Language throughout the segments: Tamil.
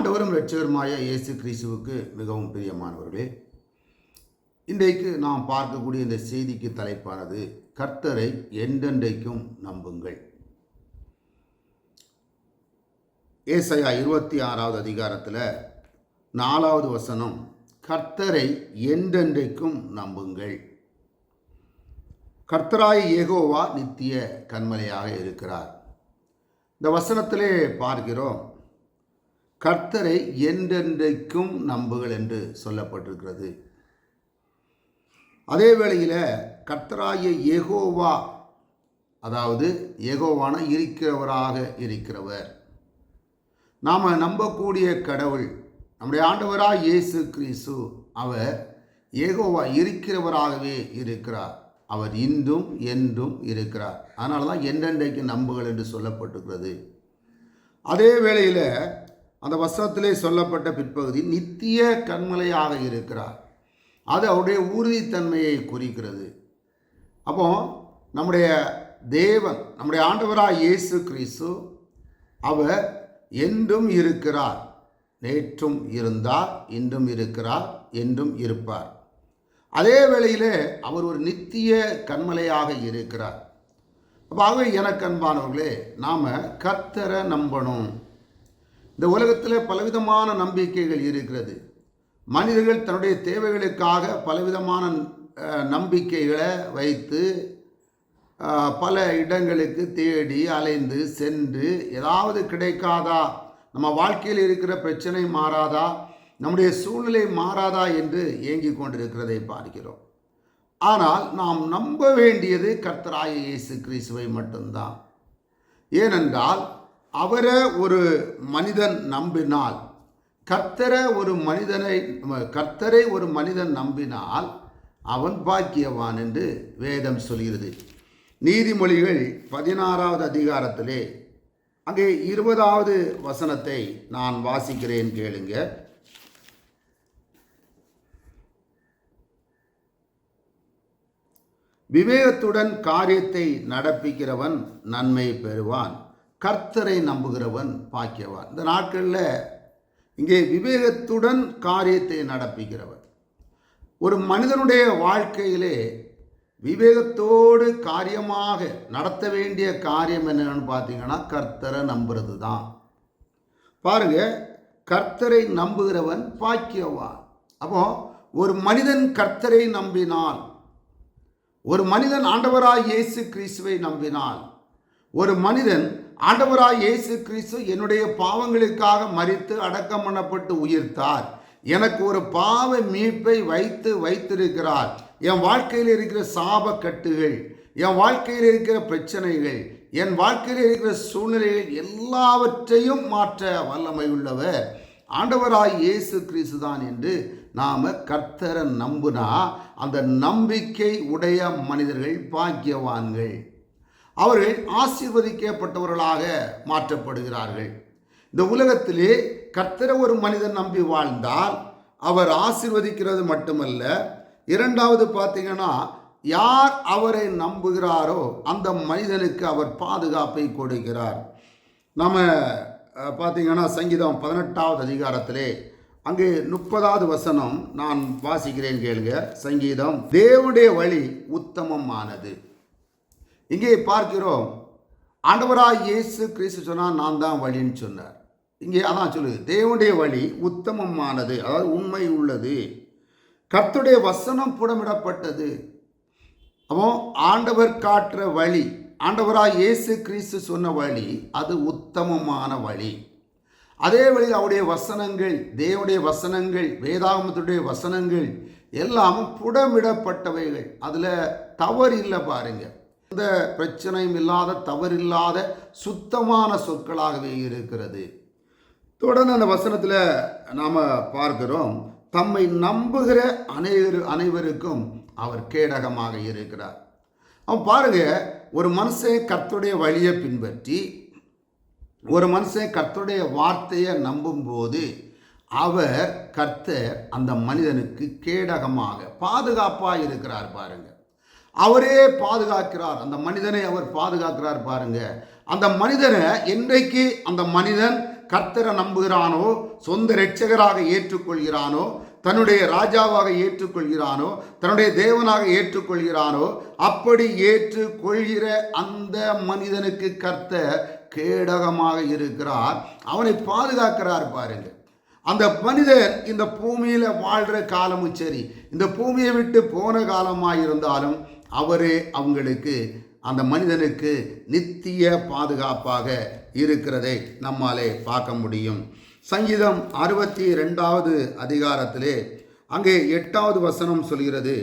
ஆண்டவரும் லட்சவருமாய இயேசு கிறிஸ்துவுக்கு மிகவும் பிரியமானவர்களே இன்றைக்கு நாம் பார்க்கக்கூடிய இந்த செய்திக்கு தலைப்பானது கர்த்தரை என்றென்றைக்கும் நம்புங்கள். ஏசையா இருபத்தி ஆறாவது அதிகாரத்தில் நாலாவது வசனம் கர்த்தரை என்றென்றைக்கும் நம்புங்கள். கர்த்தராய் ஏகோவா நித்திய கண்மலையாக இருக்கிறார். இந்த வசனத்திலே பார்க்கிறோம் கர்த்தரை என்றென்றைக்கும் நம்புகள் என்று சொல்லப்பட்டிருக்கிறது. அதே வேளையில் கர்த்தராய ஏகோவா அதாவது ஏகோவான இருக்கிறவராக இருக்கிறவர். நாம் நம்பக்கூடிய கடவுள் நம்முடைய ஆண்டவராக இயேசு கிறிஸ்து அவர் ஏகோவா இருக்கிறவராகவே இருக்கிறார். அவர் இன்றும் என்றும் இருக்கிறார். அதனால தான் என்றென்றைக்கு நம்புகள் என்று சொல்லப்பட்டிருக்கிறது. அதே வேளையில் அந்த வசனத்திலே சொல்லப்பட்ட பிற்பகுதி நித்திய கண்மலையாக இருக்கிறார். அது அவருடைய உறுதித்தன்மையை குறிக்கிறது. அப்போ நம்முடைய தேவன் நம்முடைய ஆண்டவராக இயேசு கிறிஸ்து அவர் என்றும் இருக்கிறார். நேற்றும் இருந்தார் இன்றும் இருக்கிறார் என்றும் இருப்பார். அதே வேளையிலே அவர் ஒரு நித்திய கண்மலையாக இருக்கிறார். அப்போ ஆகவே எனக்கு அன்பானவர்களே நாம் கர்த்தரை நம்பணும். இந்த உலகத்தில் பலவிதமான நம்பிக்கைகள் இருக்கிறது. மனிதர்கள் தன்னுடைய தேவைகளுக்காக பலவிதமான நம்பிக்கைகளை வைத்து பல இடங்களுக்கு தேடி அலைந்து சென்று ஏதாவது கிடைக்காதா? நம்ம வாழ்க்கையில் இருக்கிற பிரச்சனை மாறாதா? நம்முடைய சூழ்நிலை மாறாதா என்று ஏங்கிக் கொண்டிருக்கிறதை பார்க்கிறோம். ஆனால் நாம் நம்ப வேண்டியது கர்த்தராய இயேசு கிறிஸ்துவை மட்டும்தான். ஏனென்றால் அவரை ஒரு மனிதன் நம்பினால் கர்த்தரை ஒரு மனிதனை கர்த்தரை ஒரு மனிதன் நம்பினால் அவன் பாக்கியவான் என்று வேதம் சொல்கிறது. நீதிமொழிகள் பதினாறாவது அதிகாரத்திலே அங்கே இருபதாவது வசனத்தை நான் வாசிக்கிறேன் கேளுங்க. விவேகத்துடன் காரியத்தை நடப்பிக்கிறவன் நன்மை பெறுவான். கர்த்தரை நம்புகிறவன் பாக்கியவான். இந்த நாட்களில் இங்கே விவேகத்துடன் காரியத்தை நடப்புகிறவன் ஒரு மனிதனுடைய வாழ்க்கையிலே விவேகத்தோடு காரியமாக நடத்த வேண்டிய காரியம் என்னன்னு பார்த்தீங்கன்னா கர்த்தரை நம்புறது தான் பாருங்க கர்த்தரை நம்புகிறவன் பாக்கியவான். அப்போ ஒரு மனிதன் கர்த்தரை நம்பினால் ஒரு மனிதன் ஆண்டவராய் இயேசு கிறிஸ்துவை நம்பினால் ஒரு மனிதன் ஆண்டவராய் இயேசு கிறிஸ்து என்னுடைய பாவங்களுக்காக மறித்து அடக்கம் பண்ணப்பட்டு உயிர்த்தார். எனக்கு ஒரு பாவ மீட்பை வைத்து வைத்திருக்கிறார். என் வாழ்க்கையில் இருக்கிற சாபக்கட்டுகள் என் வாழ்க்கையில் இருக்கிற பிரச்சனைகள் என் வாழ்க்கையில் இருக்கிற சூழ்நிலைகள் எல்லாவற்றையும் மாற்ற வல்லமை உள்ளவர். ஆண்டவராய் இயேசு கிறிஸ்து தான் என்று நாம் கர்த்தரை நம்புனா அந்த நம்பிக்கை உடைய மனிதர்கள் பாக்கியவான்கள். அவர்கள் ஆசீர்வதிக்கப்பட்டவர்களாக மாற்றப்படுகிறார்கள். இந்த உலகத்திலே கத்திர ஒரு மனிதன் நம்பி வாழ்ந்தால் அவர் ஆசிர்வதிக்கிறது மட்டுமல்ல இரண்டாவது பார்த்தீங்கன்னா யார் அவரை நம்புகிறாரோ அந்த மனிதனுக்கு அவர் பாதுகாப்பை கொடுக்கிறார். நம்ம பார்த்தீங்கன்னா சங்கீதம் பதினெட்டாவது அதிகாரத்திலே அங்கே முப்பதாவது வசனம் நான் வாசிக்கிறேன் கேளுங்க. சங்கீதம் தேவனுடைய வழி உத்தமமானது. இங்கே பார்க்கிறோம் ஆண்டவராக இயேசு கிறிஸ்து சொன்னால் நான் தான் வழின்னு சொன்னார். இங்கே அதான் சொல்லுது தேவனுடைய வழி உத்தமமானது அதாவது உண்மை உள்ளது. கர்த்துடைய வசனம் புடமிடப்பட்டது. அப்போ ஆண்டவர் காட்டுற வழி ஆண்டவராக இயேசு கிறிஸ்து சொன்ன வழி அது உத்தமமான வழி. அதே வழியில் அவருடைய வசனங்கள் தேவனுடைய வசனங்கள் வேதாகமத்துடைய வசனங்கள் எல்லாமும் புடமிடப்பட்டவைகள். அதில் தவறு இல்லை பாருங்கள் எந்த பிரச்சனையும் இல்லாத தவறில்லாத சுத்தமான சொற்களாகவே இருக்கிறது. தொடர்ந்து அந்த வசனத்தில் நாம் பார்க்கிறோம் தம்மை நம்புகிற அனைவரு அனைவருக்கும் அவர் கேடகமாக இருக்கிறார். அவன் பாருங்க ஒரு மனுஷன் கத்துடைய வழியை பின்பற்றி ஒரு மனுஷன் கர்த்தருடைய வார்த்தையை நம்பும்போது அவர் கர்த்தர் அந்த மனிதனுக்கு கேடகமாக பாதுகாப்பாக இருக்கிறார் பாருங்க. அவரே பாதுகாக்கிறார். அந்த மனிதனை அவர் பாதுகாக்கிறார் பாருங்க. அந்த மனிதனை என்றைக்கு அந்த மனிதன் கர்த்தரை நம்புகிறானோ சொந்த இரட்சகராக ஏற்றுக்கொள்கிறானோ தன்னுடைய ராஜாவாக ஏற்றுக்கொள்கிறானோ தன்னுடைய தேவனாக ஏற்றுக்கொள்கிறானோ அப்படி ஏற்றுக்கொள்கிற அந்த மனிதனுக்கு கர்த்த கேடகமாக இருக்கிறார். அவனை பாதுகாக்கிறார் பாருங்க. அந்த மனிதன் இந்த பூமியில் வாழ்கிற காலமும் சரி இந்த பூமியை விட்டு போன காலமாக இருந்தாலும் அவரே அவங்களுக்கு அந்த மனிதனுக்கு நித்திய பாதுகாப்பாக இருக்கிறதை நம்மாலே பார்க்க முடியும். சங்கீதம் அறுபத்தி ரெண்டாவது அதிகாரத்திலே அங்கே எட்டாவது வசனம் சொல்கிறது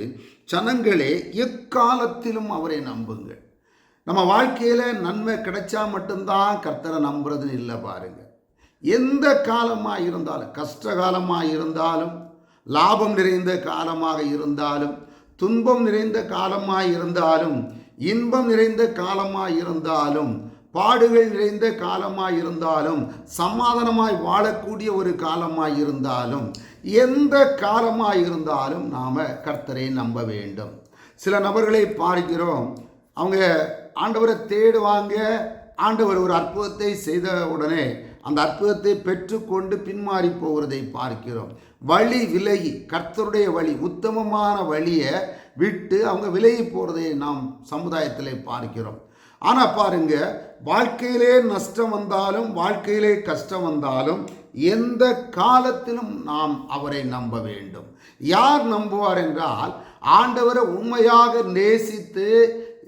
ஜனங்களே எக்காலத்திலும் அவரை நம்புங்கள். நம்ம வாழ்க்கையில் நன்மை கிடைச்சா மட்டும்தான் கர்த்தரை நம்புறதுன்னு இல்லை பாருங்கள் எந்த காலமாக இருந்தாலும் கஷ்ட காலமாக இருந்தாலும் லாபம் நிறைந்த காலமாக இருந்தாலும் துன்பம் நிறைந்த காலமாக இருந்தாலும் இன்பம் நிறைந்த காலமாக இருந்தாலும் பாடுகள் நிறைந்த காலமாக இருந்தாலும் சமாதானமாய் வாழக்கூடிய ஒரு காலமாக இருந்தாலும் எந்த காலமாக இருந்தாலும் நாம் கர்த்தரை நம்ப வேண்டும். சில நபர்களை பார்க்கிறோம். அவங்க ஆண்டவரை தேடுவாங்க. ஆண்டவர் ஒரு அற்புதத்தை செய்த உடனே அந்த அற்புதத்தை பெற்றுக்கொண்டு பின்மாறி போகிறதை பார்க்கிறோம். வழி விலகி கர்த்தருடைய வழி உத்தமமான வழியை விட்டு அவங்க விலகி போகிறதை நாம் சமுதாயத்தில் பார்க்கிறோம். ஆனால் பாருங்க வாழ்க்கையிலே நஷ்டம் வந்தாலும் வாழ்க்கையிலே கஷ்டம் வந்தாலும் எந்த காலத்திலும் நாம் அவரை நம்ப வேண்டும். யார் நம்புவார் என்றால் ஆண்டவரை உண்மையாக நேசித்து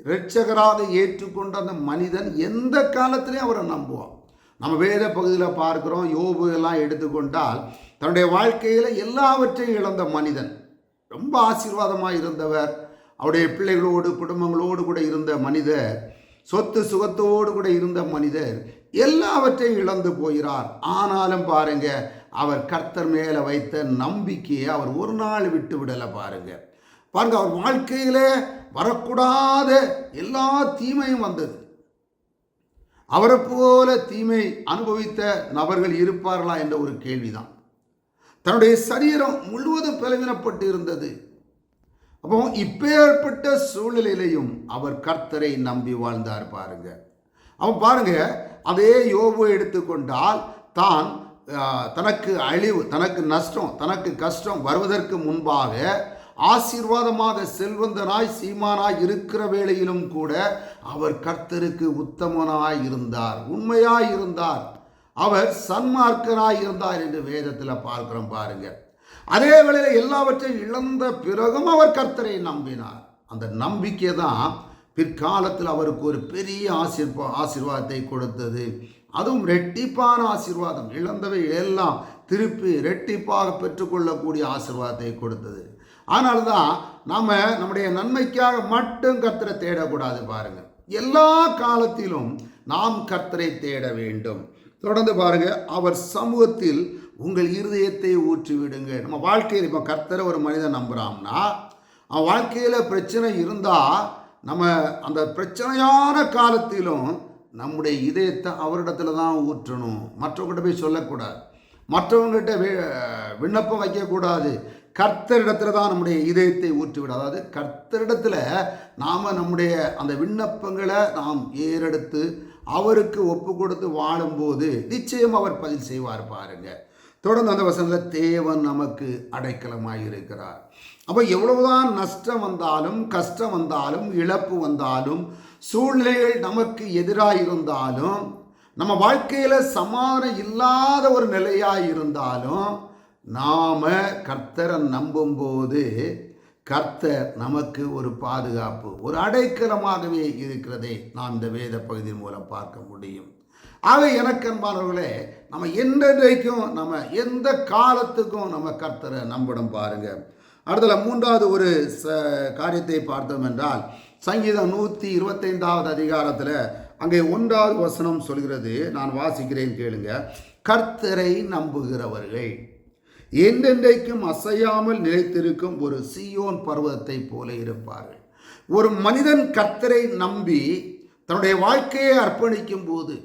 இரட்சகராக ஏற்றுக்கொண்ட அந்த மனிதன் எந்த காலத்திலையும் அவரை நம்புவான்? நம்ம வேத பகுதியில் பார்க்குறோம் யோபு எல்லாம் எடுத்துக்கொண்டால் தன்னுடைய வாழ்க்கையில் எல்லாவற்றையும் இழந்த மனிதன். ரொம்ப ஆசீர்வாதமாக இருந்தவர் அவருடைய பிள்ளைகளோடு குடும்பங்களோடு கூட இருந்த மனிதர் சொத்து சுகத்தோடு கூட இருந்த மனிதர் எல்லாவற்றையும் இழந்து போகிறார். ஆனாலும் பாருங்க அவர் கர்த்தர் மேலே வைத்த நம்பிக்கையை அவர் ஒரு நாள் விட்டு விடலை பாருங்க. பாருங்க அவர் வாழ்க்கையிலே வரக்கூடாத எல்லா தீமையும் வந்தது. அவரை போல தீமை அனுபவித்த நபர்கள் இருப்பார்களா என்ற ஒரு கேள்விதான். தன்னுடைய சரீரம் முழுவதும் பலவீனப்பட்டு இருந்தது. அப்போ இப்பேற்பட்ட சூழ்நிலையிலையும் அவர் கர்த்தரை நம்பி வாழ்ந்தார் பாருங்க. அவன் பாருங்க அதே யோபு எடுத்துக்கொண்டால் தான் தனக்கு அழிவு தனக்கு நஷ்டம் தனக்கு கஷ்டம் வருவதற்கு முன்பாக ஆசீர்வாதமாக செல்வந்தனாய் சீமானாய் இருக்கிற வேளையிலும் கூட அவர் கர்த்தருக்கு உத்தமனாய் இருந்தார் உண்மையாய் இருந்தார். அவர் சன்மார்க்கனாய் இருந்தார் என்று வேதத்தில் பார்க்கிறோம் பாருங்க. அதே வேளையில் எல்லாவற்றையும் இழந்த பிறகும் அவர் கர்த்தரை நம்பினார். அந்த நம்பிக்கை தான் பிற்காலத்தில் அவருக்கு ஒரு பெரிய ஆசீர்வா ஆசீர்வாதத்தை கொடுத்தது. அதுவும் ரெட்டிப்பான ஆசீர்வாதம். இழந்தவை எல்லாம் திருப்பி ரெட்டிப்பாக பெற்றுக்கொள்ளக்கூடிய ஆசீர்வாதத்தை கொடுத்தது. ஆனால் தான் நாம் நம்முடைய நன்மைக்காக மட்டும் கர்த்தரை தேடக்கூடாது பாருங்கள் எல்லா காலத்திலும் நாம் கர்த்தரை தேட வேண்டும். தொடர்ந்து பாருங்க அவர் சமூகத்தில் உங்கள் இருதயத்தை ஊற்றி விடுங்க நம்ம வாழ்க்கையில் இப்போ கர்த்தரை ஒரு மனிதன் நம்புகிறான்னா அவன் வாழ்க்கையில் பிரச்சனை இருந்தால் நம்ம அந்த பிரச்சனையான காலத்திலும் நம்முடைய இதயத்தை அவரிடத்துல தான் ஊற்றணும். மற்றவங்ககிட்ட போய் சொல்லக்கூடாது. மற்றவங்ககிட்ட விண்ணப்பம் வைக்கக்கூடாது. கர்த்தரிடத்துல தான் நம்முடைய இதயத்தை ஊற்றிவிடும். அதாவது கர்த்தரிடத்தில் நாம் நம்முடைய அந்த விண்ணப்பங்களை நாம் ஏறெடுத்து அவருக்கு ஒப்பு கொடுத்து வாழும்போது நிச்சயம் அவர் பதில் செய்வார் பாருங்க. தொடர்ந்து அந்த வசனத்தில் தேவன் நமக்கு அடைக்கலமாக இருக்கிறார். அப்போ எவ்வளவுதான் நஷ்டம் வந்தாலும் கஷ்டம் வந்தாலும் இழப்பு வந்தாலும் சூழ்நிலைகள் நமக்கு எதிராக இருந்தாலும் நம்ம வாழ்க்கையில் சமாதானம் இல்லாத ஒரு நிலையாக இருந்தாலும் நாம் கர்த்தரை நம்பும்போது கர்த்தர் நமக்கு ஒரு பாதுகாப்பு ஒரு அடைக்கலமாகவே இருக்கிறதை நாம் இந்த வேத பகுதியின் மூலம் பார்க்க முடியும். ஆக எனக்கன்பானவர்களே நம்ம என்றைக்கும் நம்ம எந்த காலத்துக்கும் நம்ம கர்த்தரை நம்பணும் பாருங்க. அடுத்தல மூன்றாவது ஒரு ச காரியத்தை பார்த்தோம் என்றால் சங்கீதம் நூற்றி இருபத்தைந்தாவது அதிகாரத்தில் அங்கே ஒன்றாவது வசனம் சொல்கிறது. நான் வாசிக்கிறேன் கேளுங்க. கர்த்தரை நம்புகிறவர்கள். என்றென்றைக்கும் அசையாமல் நிலைத்திருக்கும் ஒரு சீயோன் பர்வதத்தை போல இருப்பார்கள். ஒரு மனிதன் கர்த்தரை நம்பி தன்னுடைய வாழ்க்கையை அர்ப்பணிக்கும் போது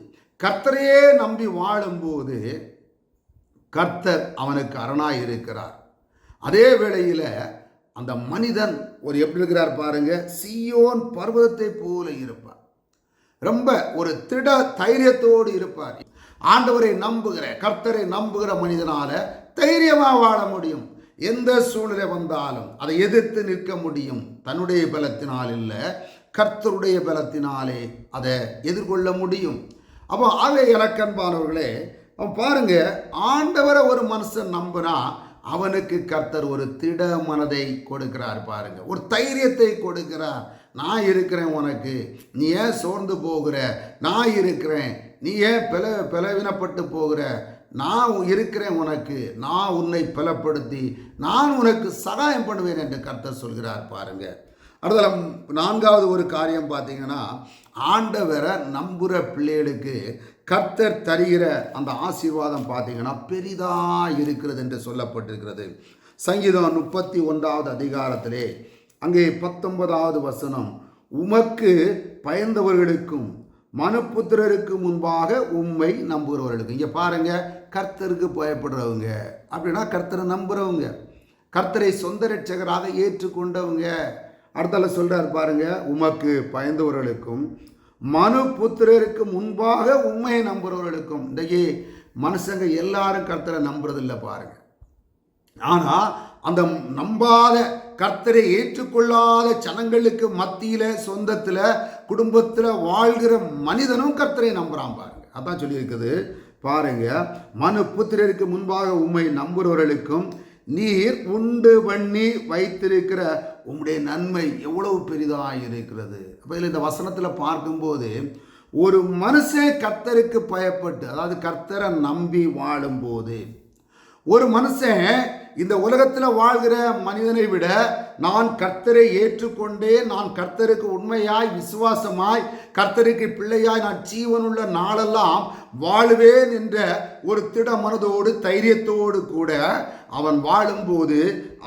கர்த்தரையே நம்பி வாழும்போது கர்த்தர் அவனுக்கு அரணாய் இருக்கிறார். அதே வேளையில் அந்த மனிதன் ஒரு எப்படி இருக்கிறார் பாருங்க? சீயோன் பர்வதத்தை போல இருப்பார். ரொம்ப ஒரு திட தைரியத்தோடு இருப்பார். ஆண்டவரை நம்புகிற கர்த்தரை நம்புகிற மனிதனால தைரியமாக வாழ முடியும். எந்த சூழ்நிலை வந்தாலும் அதை எதிர்த்து நிற்க முடியும். தன்னுடைய பலத்தினால் இல்லை கர்த்தருடைய பலத்தினாலே அதை எதிர்கொள்ள முடியும். அப்போ ஆவே இலக்கன்பானவர்களே அவன் பாருங்க ஆண்டவரை ஒரு மனுஷன் நம்புனா அவனுக்கு கர்த்தர் ஒரு திட மனதை கொடுக்கிறார் பாருங்க. ஒரு தைரியத்தை கொடுக்கிறார். நான் இருக்கிறேன் உனக்கு. நீ ஏன் சோர்ந்து போகிற? நான் இருக்கிறேன். நீ ஏன் பிள பிளவினப்பட்டு போகிற? நான் இருக்கிறேன் உனக்கு நான் உன்னை பலப்படுத்தி நான் உனக்கு சகாயம் பண்ணுவேன் என்று கர்த்தர் சொல்கிறார் பாருங்க. அடுத்த நான்காவது ஒரு காரியம் பார்த்தீங்கன்னா ஆண்டவரை நம்புகிற பிள்ளைகளுக்கு கர்த்தர் தருகிற அந்த ஆசீர்வாதம் பார்த்தீங்கன்னா பெரிதாக இருக்கிறது என்று சொல்லப்பட்டிருக்கிறது. சங்கீதம் முப்பத்தி ஒன்றாவது அதிகாரத்திலே அங்கே பத்தொன்பதாவது வசனம் உமக்கு பயந்தவர்களுக்கும் மனுப்புத்திரருக்கு முன்பாக உண்மை நம்புகிறவர்களுக்கு. இங்கே பாருங்க கர்த்தருக்கு பயப்படுறவங்க. அப்படின்னா கர்த்தரை நம்புகிறவங்க கர்த்தரை சொந்த ரட்சகராக ஏற்றுக்கொண்டவங்க. அடுத்தால சொல்கிறார் பாருங்க உமக்கு பயந்தவர்களுக்கும் மனு புத்திரருக்கு முன்பாக உண்மையை நம்புகிறவர்களுக்கும். இன்றைக்கு மனுஷங்க எல்லாரும் கர்த்தரை நம்புறதில்லை பாருங்க. ஆனால் அந்த நம்பாத கர்த்தரை ஏற்றுக்கொள்ளாத ஜனங்களுக்கு மத்தியில் சொந்தத்தில் குடும்பத்தில் வாழ்கிற மனிதனும் கர்த்தரை நம்புகிறான் பாருங்க. அதான் சொல்லியிருக்குது பாருங்க மனு புத்திரருக்கு முன்பாக உண்மை நம்புகிறவர்களுக்கும் நீர் உண்டு பண்ணி வைத்திருக்கிற உம்முடைய நன்மை எவ்வளவு பெரிதாக இருக்கிறது. அப்போ இதில் இந்த வசனத்தில் பார்க்கும்போது ஒரு மனுஷன் கர்த்தருக்கு பயப்பட்டு அதாவது கர்த்தரை நம்பி வாழும்போது ஒரு மனுஷன் இந்த உலகத்தில் வாழ்கிற மனிதனை விட நான் கர்த்தரை ஏற்றுக்கொண்டே நான் கர்த்தருக்கு உண்மையாய் விசுவாசமாய் கர்த்தருக்கு பிள்ளையாய் நான் ஜீவனுள்ள நாளெல்லாம் வாழுவேன் என்ற ஒரு திட மனதோடு தைரியத்தோடு கூட அவன் வாழும்போது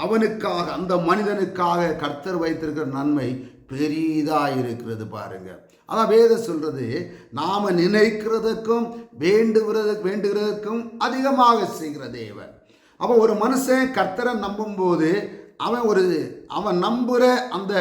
அவனுக்காக அந்த மனிதனுக்காக கர்த்தர் வைத்திருக்கிற நன்மை பெரிதாக இருக்கிறது பாருங்க. அதான் வேதம் சொல்றது நாம நினைக்கிறதுக்கும் வேண்டுகிறது வேண்டுகிறதுக்கும் அதிகமாக செய்கிற தேவன். அப்போ ஒரு மனுஷன் கர்த்தரை நம்பும்போது அவன் ஒரு அவன் நம்புகிற அந்த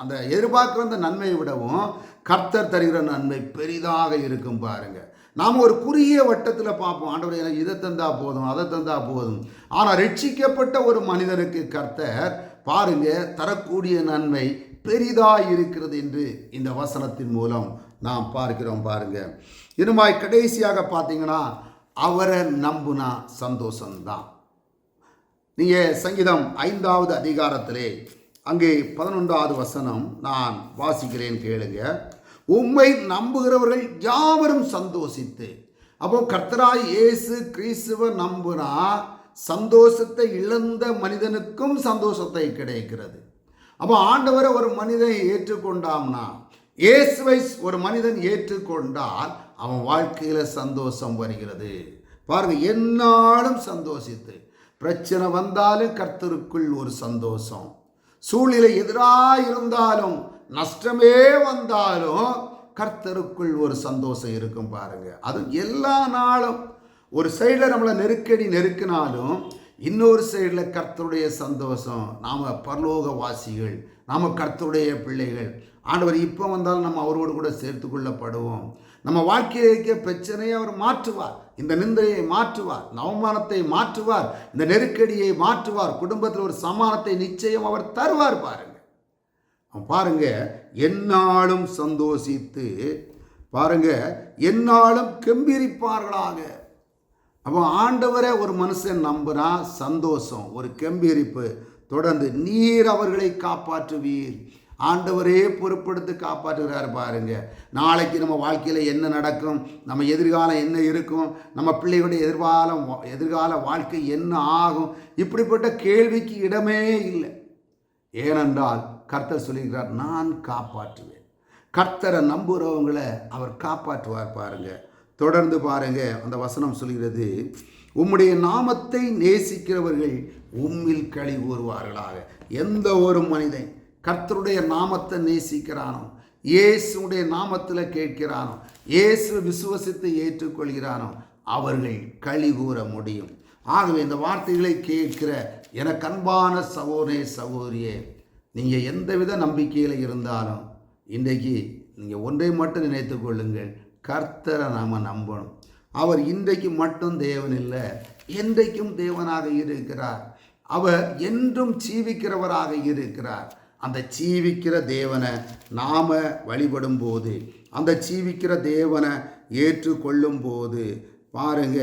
அந்த எதிர்பார்க்குற அந்த நன்மையை விடவும் கர்த்தர் தருகிற நன்மை பெரிதாக இருக்கும் பாருங்க. நாம் ஒரு குறுகிய வட்டத்தில் பார்ப்போம். ஆண்டவர் எனக்கு இதை தந்தா போதும் அதை தந்தா போதும். ஆனால் ரட்சிக்கப்பட்ட ஒரு மனிதனுக்கு கர்த்தர் பாருங்க தரக்கூடிய நன்மை பெரிதாக இருக்கிறது என்று இந்த வசனத்தின் மூலம் நாம் பார்க்கிறோம் பாருங்க. இனிமாய் கடைசியாக பார்த்தீங்கன்னா அவரை நம்புனா சந்தோஷம்தான். நீங்கள் சங்கீதம் ஐந்தாவது அதிகாரத்திலே அங்கே பதினொன்றாவது வசனம் நான் வாசிக்கிறேன் கேளுங்க. உம்மை நம்புகிறவர்கள் யாவரும் சந்தோஷித்து அப்போ கர்த்தராய் இயேசு கிறிஸ்துவ நம்புனா சந்தோஷத்தை இழந்த மனிதனுக்கும் சந்தோஷத்தை கிடைக்கிறது. அப்போ ஆண்டவரை ஒரு மனிதன் ஏற்றுக்கொண்டாம்னா இயேசுவை ஒரு மனிதன் ஏற்றுக்கொண்டால் அவன் வாழ்க்கையில் சந்தோஷம் வருகிறது. பாருங்க என்னாலும் சந்தோஷித்து பிரச்சனை வந்தாலும் கர்த்தருக்குள் ஒரு சந்தோஷம். சூழ்நிலை எதிராக இருந்தாலும் நஷ்டமே வந்தாலும் கர்த்தருக்குள் ஒரு சந்தோஷம் இருக்கும் பாருங்க. அது எல்லா நாளும் ஒரு சைடில் நம்மளை நெருக்கடி நெருக்கினாலும் இன்னொரு சைடில் கர்த்தருடைய சந்தோஷம். நாம் பரலோக வாசிகள் நாம் கர்த்தருடைய பிள்ளைகள். ஆண்டவர் இப்போ வந்தாலும் நம்ம அவரோடு கூட சேர்த்து கொள்ளப்படுவோம். நம்ம வாழ்க்கையை இருக்க பிரச்சனையை அவர் மாற்றுவார். இந்த நிந்தையை மாற்றுவார். அவமானத்தை மாற்றுவார். இந்த நெருக்கடியை மாற்றுவார். குடும்பத்தில் ஒரு சமானத்தை நிச்சயம் அவர் தருவார் பாருங்க. பாருங்க என்னாலும் சந்தோஷித்து பாருங்க என்னாலும் கெம்பிரிப்பார்களாக. அப்போ ஆண்டவரை ஒரு மனுஷன் நம்புனா சந்தோஷம் ஒரு கெம்பிரிப்பு. தொடர்ந்து நீர் அவர்களை காப்பாற்றுவீர். ஆண்டவரே பொறுப்படுத்தி காப்பாற்றுகிறார் பாருங்க. நாளைக்கு நம்ம வாழ்க்கையில் என்ன நடக்கும்? நம்ம எதிர்காலம் என்ன இருக்கும்? நம்ம பிள்ளைகளுடைய எதிர்காலம் எதிர்கால வாழ்க்கை என்ன ஆகும்? இப்படிப்பட்ட கேள்விக்கு இடமே இல்லை. ஏனென்றால் கர்த்தர் சொல்லுகிறார் நான் காப்பாற்றுவேன். கர்த்தரை நம்புகிறவங்களை அவர் காப்பாற்றுவார் பாருங்க. தொடர்ந்து பாருங்க அந்த வசனம் சொல்கிறது உம்முடைய நாமத்தை நேசிக்கிறவர்கள் உம்மில் களி கூறுவார்களாக எந்த ஒரு மனிதன் கர்த்தருடைய நாமத்தை நேசிக்கிறானோ? இயேசுடைய நாமத்தில் கேட்கிறானோ? இயேசு விசுவசித்து ஏற்றுக்கொள்கிறானோ? அவர்கள் களி கூற முடியும். ஆகவே இந்த வார்த்தைகளை கேட்கிற எனக்கு அன்பான சகோதரே சகோதரியே நீங்கள் எந்தவித நம்பிக்கையில் இருந்தாலும் இன்றைக்கு நீங்கள் ஒன்றை மட்டும் நினைத்து கொள்ளுங்கள். கர்த்தரை நாம் நம்பணும். அவர் இன்றைக்கு மட்டும் தேவன் இல்லை என்றைக்கும் தேவனாக இருக்கிறார். அவர் என்றும் ஜீவிக்கிறவராக இருக்கிறார். அந்த ஜீவிக்கிற தேவனை நாம் வழிபடும் போது அந்த ஜீவிக்கிற தேவனை ஏற்றுக்கொள்ளும் போது பாருங்க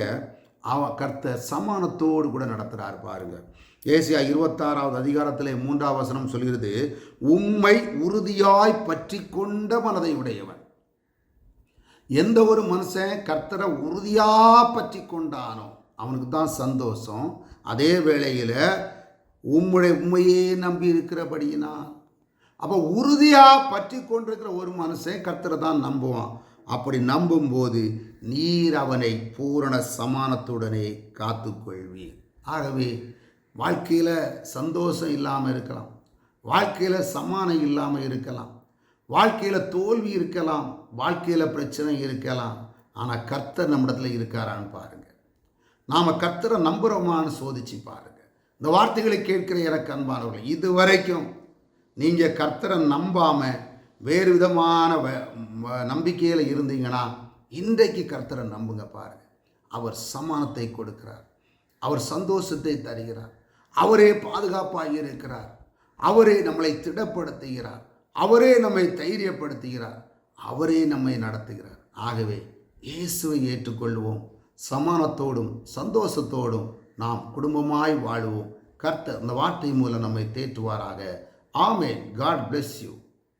அவ கர்த்தர் சமானத்தோடு கூட நடத்துகிறார் பாருங்க. ஏசியா இருபத்தாறாவது அதிகாரத்திலே மூன்றாவது வசனம் சொல்கிறது உம்மை உறுதியாய் பற்றி கொண்ட மனதை உடையவன். எந்த ஒரு மனுஷன் கர்த்தரை உறுதியாக பற்றி கொண்டானோ அவனுக்கு தான் சந்தோஷம். அதே வேளையில் உம்முடைய உண்மையே நம்பி இருக்கிறபடியினா அப்போ உறுதியாக பற்றி கொண்டிருக்கிற ஒரு மனுஷன் கர்த்தரை தான் நம்புவான். அப்படி நம்பும்போது நீர் அவனை பூரண சமானத்துடனே காத்துக்கொள்வீர். ஆகவே வாழ்க்கையில் சந்தோஷம் இல்லாமல் இருக்கலாம். வாழ்க்கையில் சமானம் இல்லாமல் இருக்கலாம். வாழ்க்கையில் தோல்வி இருக்கலாம். வாழ்க்கையில் பிரச்சனை இருக்கலாம். ஆனால் கர்த்தர் நம்மிடத்தில் இருக்காரான்னு பாருங்கள் நாம் கர்த்தரை நம்புகிறோமான்னு சோதிச்சு பாருங்கள் இந்த வார்த்தைகளை கேட்கிற எனக்கு அன்பானவர்கள் இது வரைக்கும் நீங்கள் கர்த்தரை நம்பாமல் வேறு விதமான நம்பிக்கையில் இருந்தீங்கன்னா இன்றைக்கு கர்த்தரை நம்புங்க பாருங்கள் அவர் சமானத்தை கொடுக்கிறார். அவர் சந்தோஷத்தை தருகிறார். அவரே பாதுகாப்பாக இருக்கிறார். அவரே நம்மளை திடப்படுத்துகிறார். அவரே நம்மை தைரியப்படுத்துகிறார். அவரே நம்மை நடத்துகிறார். ஆகவே இயேசுவை ஏற்றுக்கொள்வோம். சமானத்தோடும் சந்தோஷத்தோடும் நாம் குடும்பமாய் வாழுவோம். கர்த்தர் அந்த வார்த்தை மூலம் நம்மை தேற்றுவாராக. ஆமே காட் பிளெஸ் யூ